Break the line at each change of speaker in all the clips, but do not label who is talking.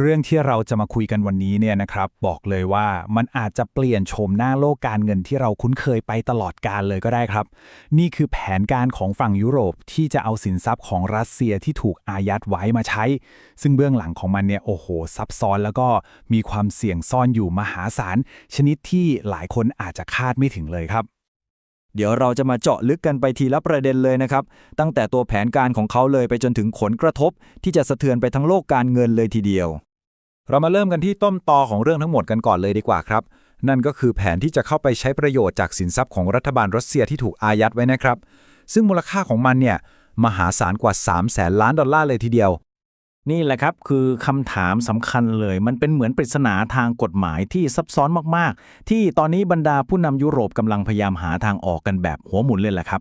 เรื่องที่เราจะมาคุยกันวันนี้เนี่ยนะครับ บอกเลยว่ามันอาจจะเปลี่ยนโฉมหน้าโลกการเงินที่เราคุ้นเคยไปตลอดกาลเลยก็ได้ครับ นี่คือแผนการของฝั่งยุโรปที่จะเอาสินทรัพย์ของรัสเซียที่ถูกอายัดไว้มาใช้ ซึ่งเบื้องหลังของมันเนี่ยโอ้โห ซับซ้อนแล้วก็มีความเสี่ยงซ่อนอยู่มหาศาลชนิดที่หลายคนอาจจะคาดไม่ถึงเลยครับ
เดี๋ยวเราจะมาเจาะลึกกันไปทีละประเด็นเลยนะครับ ตั้งแต่ตัวแผนการของเขาเลยไปจนถึงผลกระทบ ที่จะสะเทือนไปทั้งโลกการเงินเลยทีเดียว
เรามาเริ่มกันที่ต้นตอของเรื่องทั้งหมดกันก่อนเลยดีกว่าครับ นั่นก็คือแผนที่จะเข้าไปใช้ประโยชน์จากสินทรัพย์ของรัฐบาลรัสเซียที่ถูกอายัดไว้นะครับ ซึ่งมูลค่าของมันเนี่ยมหาศาลกว่า3แสนล้านดอลลาร์เลยทีเดียว
นี่แหละครับคือคำถามสำคัญเลย มันเป็นเหมือนปริศนาทางกฎหมายที่ซับซ้อนมาก ๆ ที่ตอนนี้บรรดาผู้นำยุโรปกำลังพยายามหาทางออกกันแบบหัวหมุนเลยแหละครับ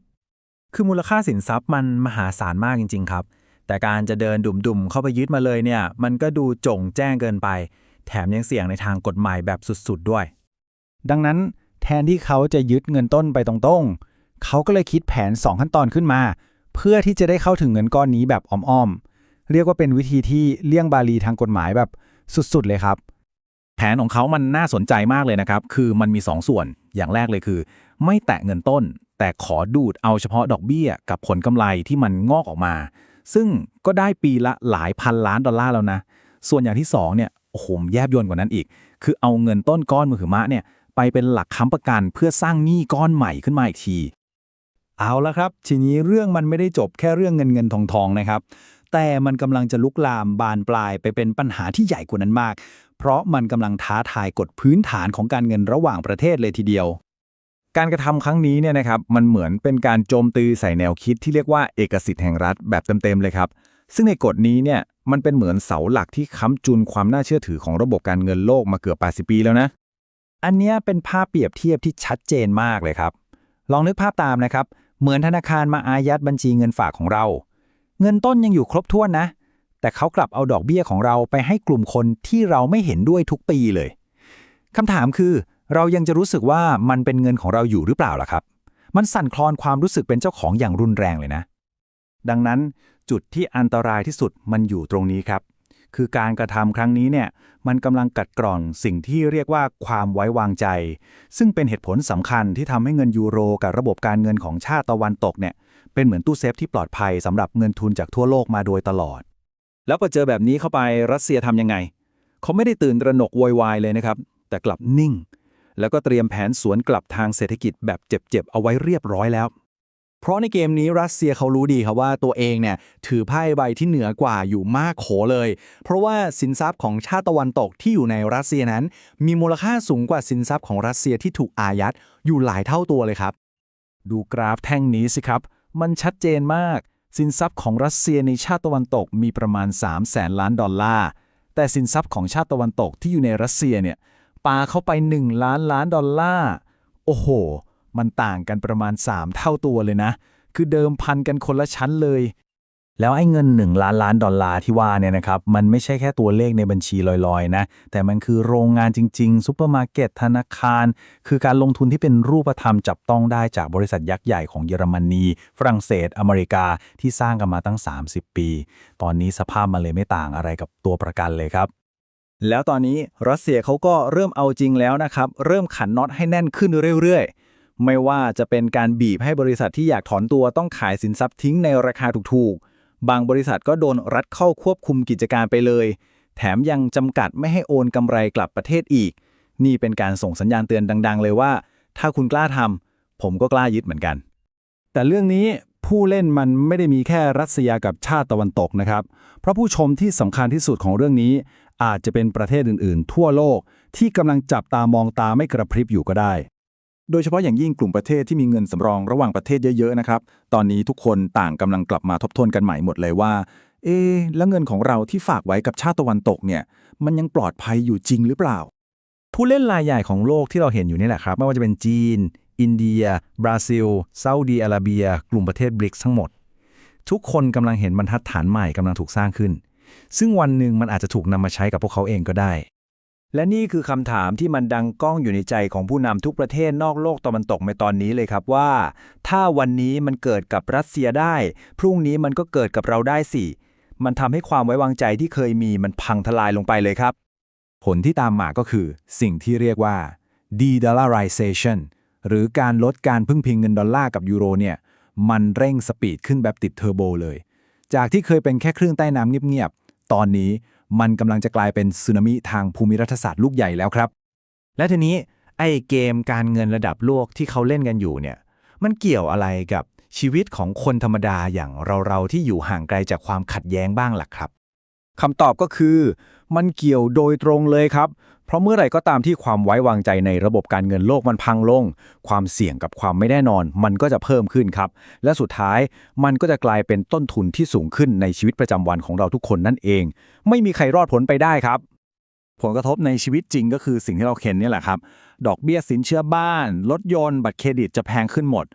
คือมูลค่าสินทรัพย์มันมหาศาลมากจริง ๆ ครับ แต่การจะเดินดุ่มๆ เข้าไปยึดมาเลยเนี่ย มันก็ดูจงแจ้งเกินไป แถมยังเสี่ยงในทางกฎหมายแบบสุดๆด้วย
ดังนั้นแทนที่เขาจะยึดเงินต้นไปตรงๆเขาก็เลยคิดแผน 2 ขั้นตอนขึ้นมา เพื่อที่จะได้เข้าถึงเงินก้อนนี้แบบอ้อมๆ เรียกว่าเป็นวิธีที่เลี่ยงบาลีทางกฎหมายแบบสุดๆเลยครับ
แผนของเขามันน่าสนใจมากเลยนะครับ คือมันมี 2ส่วน อย่างแรกเลยคือ ไม่แตะเงินต้น แต่ขอดูดเอาเฉพาะดอกเบี้ย กับผลกำไรที่มันงอกออกมา ซึ่งก็ได้ปีละหลายพันล้านดอลลาร์แล้วนะ ส่วนอย่างที่2เนี่ยโอ้โหแยบยนกว่านั้นอีก คือเอาเงินต้นก้อนมือถือมะเนี่ยไปเป็นหลักค้ำประกันเพื่อสร้างหนี้ก้อนใหม่ขึ้นมาอีกที
เอาละครับ ทีนี้เรื่องมันไม่ได้จบแค่เรื่องเงินเงินทองทองนะครับ แต่มันกำลังจะลุกลามบานปลายไปเป็นปัญหาที่ใหญ่กว่านั้นมาก เพราะมันกำลังท้าทายกฎพื้นฐานของการเงินระหว่างประเทศเลยทีเดียว
การกระทำครั้งนี้เนี่ยนะครับมันเหมือนเป็นการโจมตีใส่แนวคิดที่เรียกว่าเอกสิทธิ์แห่งรัฐแบบเต็มๆเลยครับ ซึ่งในกฎนี้เนี่ยมันเป็นเหมือนเสาหลักที่ค้ำจุนความน่าเชื่อถือของระบบการเงินโลกมาเกือบ 80 ปีแล้วนะ
อันนี้เป็นภาพเปรียบเทียบที่ชัดเจนมากเลยครับ ลองนึกภาพตามนะครับ เหมือนธนาคารมาอายัดบัญชีเงินฝากของเรา เงินต้นยังอยู่ครบถ้วนนะ แต่เขากลับเอาดอกเบี้ยของเราไปให้กลุ่มคนที่เราไม่เห็นด้วยทุกปีเลยคำถามคือ เรายังจะรู้สึกว่ามันเป็นเงินของเราอยู่หรือเปล่าล่ะครับ มันสั่นคลอนความรู้สึกเป็นเจ้าของอย่างรุนแรงเลยนะ ดังนั้นจุดที่อันตรายที่สุดมันอยู่ตรงนี้ครับ คือการกระทำครั้งนี้เนี่ยมันกำลังกัดกร่อนสิ่งที่เรียกว่าความไว้วางใจ ซึ่งเป็นเหตุผลสำคัญที่ทำให้เงินยูโร กับระบบการเงินของชาติตะวันตกเนี่ย เป็นเหมือนตู้เซฟที่ปลอดภัยสำหรับเงินทุนจากทั่วโลกมาโดยตลอด
แล้วพอเจอแบบนี้เข้าไปรัสเซียทำยังไง เขาไม่ได้ตื่นตระหนกโวยวายเลยนะครับ แต่กลับนิ่ง แล้วก็เตรียมแผนสวนกลับทางเศรษฐกิจแบบเจ็บๆเอาไว้เรียบร้อยแล้ว
เพราะในเกมนี้รัสเซียเขารู้ดีครับว่าตัวเองเนี่ยถือไพ่ใบที่เหนือกว่าอยู่มากโขเลย เพราะว่าสินทรัพย์ของชาติตะวันตกที่อยู่ในรัสเซียนั้น มีมูลค่าสูงกว่าสินทรัพย์ของรัสเซียที่ถูกอายัดอยู่หลายเท่าตัวเลยครับ
ดูกราฟแท่งนี้สิครับ มันชัดเจนมาก สินทรัพย์ของรัสเซียในชาติตะวันตกมีประมาณ3แสนล้านดอลลาร์ แต่สินทรัพย์ของชาติตะวันตกที่อยู่ในรัสเซียเนี่ยปาเข้าไป 1 ล้านล้านดอลลาร์ โอ้โห มันต่างกันประมาณ 3 เท่าตัวเลยนะ คือเดิมพันกันคนละชั้นเลย แล้วไอ้เงิน 1 ล้านล้านดอลลาร์ที่ว่าเนี่ยนะครับ มันไม่ใช่แค่ตัวเลขในบัญชีลอยๆนะ แต่มันคือโรงงานจริงๆซูเปอร์มาร์เก็ตธนาคาร คือการลงทุนที่เป็นรูปธรรมจับต้องได้จากบริษัทยักษ์ใหญ่ของเยอรมนี ฝรั่งเศส อเมริกาที่สร้างกันมาตั้ง 30 ปี ตอนนี้สภาพมันเลยไม่ต่างอะไรกับตัวประกันเลยครับ
แล้วตอนนี้รัสเซียเขาก็เริ่มเอาจริงแล้วนะครับ เริ่มขันน็อตให้แน่นขึ้นเรื่อยๆ ไม่ว่าจะเป็นการบีบให้บริษัทที่อยากถอนตัวต้องขายสินทรัพย์ทิ้งในราคาถูกๆ บางบริษัทก็โดนรัฐเข้าควบคุมกิจการไปเลย แถมยังจำกัดไม่ให้โอนกำไรกลับประเทศอีก นี่เป็นการส่งสัญญาณเตือนดัง ๆ เลยว่า ถ้าคุณกล้าทำผมก็กล้ายึดเหมือนกัน
แต่เรื่องนี้ผู้เล่นมันไม่ได้มีแค่รัสเซียกับชาติตะวันตกนะครับ เพราะผู้ชมที่สำคัญที่สุดของเรื่องนี้ อาจจะเป็นประเทศอื่น ๆ ทั่วโลกที่กำลังจับตามองตาไม่กระพริบอยู่ก็ได้
โดยเฉพาะอย่างยิ่งกลุ่มประเทศที่มีเงินสำรองระหว่างประเทศเยอะๆนะครับ ตอนนี้ทุกคนต่างกำลังกลับมาทบทวนกันใหม่หมดเลยว่า เอ๊ะแล้วเงินของเราที่ฝากไว้กับชาติตะวันตกเนี่ย มันยังปลอดภัยอยู่จริงหรือเปล่า
ผู้เล่นรายใหญ่ของโลกที่เราเห็นอยู่นี่แหละครับ ไม่ว่าจะเป็นจีน อินเดีย บราซิลซาอุดีอาระเบีย กลุ่มประเทศบริกทั้งหมด ทุกคนกำลังเห็นบรรทัดฐานใหม่กำลังถูกสร้างขึ้น ซึ่งวันหนึ่งมันอาจจะถูกนำมาใช้กับพวกเขาเองก็ได้
และนี่คือคำถามที่มันดังก้องอยู่ในใจของผู้นำทุกประเทศนอกโลกตะวันตกในตอนนี้เลยครับว่า ถ้าวันนี้มันเกิดกับรัสเซียได้ พรุ่งนี้มันก็เกิดกับเราได้สิ มันทำให้ความไว้วางใจที่เคยมีมันพังทลายลงไปเลยครับ
ผลที่ตามมาก็คือ สิ่งที่เรียกว่า de-dollarization หรือการลดการพึ่งพิงเงินดอลลาร์กับยูโรเนี่ย มันเร่งสปีดขึ้นแบบติดเทอร์โบเลย จากที่เคยเป็นแค่เคลื่นใต้น้ำเงียบๆ ตอนนี้ มันกำลังจะกลายเป็นสึนามิทางภูมิรัฐศาสตร์ลูกใหญ่แล้วครับ
และทีนี้ไอ้เกมการเงินระดับโลกที่เขาเล่นกันอยู่เนี่ย มันเกี่ยวอะไรกับชีวิตของคนธรรมดาอย่างเราๆที่อยู่ห่างไกลจากความขัดแย้งบ้างล่ะครับ
คำตอบก็คือ มันเกี่ยวโดยตรงเลยครับ เพราะเมื่อไหร่ก็ตามที่ความไว้วางใจในระบบการเงินโลกมันพังลง ความเสี่ยงกับความไม่แน่นอน มันก็จะเพิ่มขึ้นครับ และสุดท้ายมันก็จะกลายเป็นต้นทุนที่สูงขึ้นในชีวิตประจำวันของเราทุกคนนั่นเอง ไม่มีใครรอดพ้นไปได้ครับ
ผลกระทบในชีวิตจริงก็คือสิ่งที่เราเห็นนี่แหละครับ ดอกเบี้ยสินเชื่อบ้าน รถยนต์ บัตรเครดิตจะแพงขึ้นหมด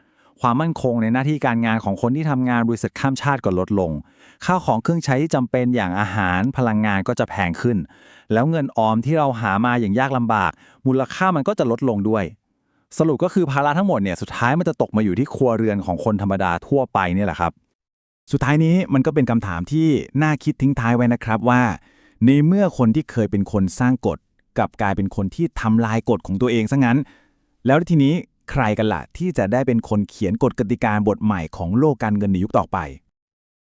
ความมั่นคงในหน้าที่การงานของคนที่ทำงานบริษัทข้ามชาติก็ลดลง ข้าวของเครื่องใช้ที่จำเป็นอย่างอาหารพลังงานก็จะแพงขึ้น แล้วเงินออมที่เราหามาอย่างยากลำบาก มูลค่ามันก็จะลดลงด้วย สรุปก็คือภาระทั้งหมดเนี่ยสุดท้ายมันจะตกมาอยู่ที่ครัวเรือนของคนธรรมดาทั่วไปเนี่ยแหละครับ
สุดท้ายนี้มันก็เป็นคำถามที่น่าคิดทิ้งท้ายไว้นะครับว่า ในเมื่อคนที่เคยเป็นคนสร้างกฎกลับกลายเป็นคนที่ทำลายกฎของตัวเองซะงั้น แล้วทีนี้ ใครกันล่ะที่จะได้เป็นคนเขียนกฎกติกาบทใหม่ของโลกการเงินในยุคต่อไป